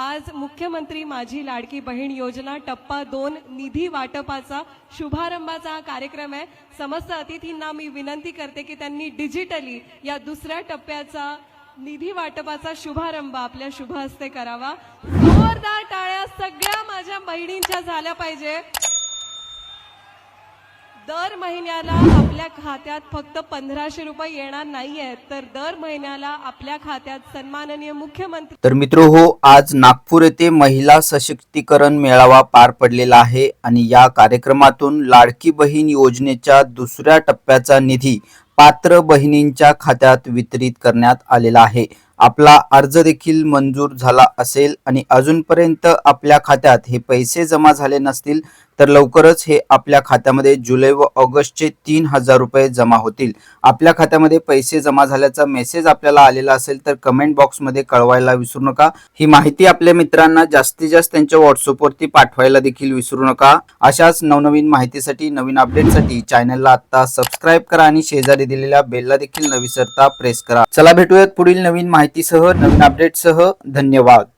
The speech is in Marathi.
आज मुख्यमंत्री माझी लाडकी बहीण योजना टप्पा दोन निधी वाटपाचा शुभारंभाचा हा कार्यक्रम आहे. समस्त अतिथींना मी विनंती करते की त्यांनी डिजिटली या दुसऱ्या टप्प्याचा निधी वाटपाचा शुभारंभ आपल्या शुभ हस्ते करावा. जोरदार टाळ्या सगळ्या माझ्या बहिणींच्या झाल्या पाहिजे. दर महिन्याला आपल्या खात्यात फक्त पंधराशे रुपये येणार नाही आहेत तर दर महिन्याला आपल्या खात्यात सन्माननीय मुख्यमंत्री तर मित्र हो आज नागपूर येथे महिला सशक्तीकरण मेळावा पार पडलेला आहे आणि या कार्यक्रमातून लाडकी बहीण योजनेच्या दुसऱ्या टप्प्याचा निधी पात्र बहिणींच्या खात्यात वितरित करण्यात आलेला आहे. आपला अर्ज देखील मंजूर झाला असेल आणि अजूनपर्यंत आपल्या खात्यात हे पैसे जमा झाले नसतील तर लवकरच हे आपल्या खात्यामध्ये जुलै व ऑगस्टचे तीन हजार रुपये जमा होतील. आपल्या खात्यामध्ये पैसे जमा झाल्याचा मेसेज आपल्याला आलेला असेल तर कमेंट बॉक्समध्ये कळवायला विसरू नका. ही माहिती आपल्या मित्रांना जास्तीत जास्त त्यांच्या व्हॉट्सअपवरती पाठवायला देखील विसरू नका. अशाच नवनवीन माहितीसाठी नवीन अपडेटसाठी चॅनलला आता सबस्क्राईब करा आणि शेजारी दिलेल्या बेलला देखील न विसरता प्रेस करा. चला भेटूयात पुढील नवीन माहिती माहितीसह नवीन अपडेटसह धन्यवाद.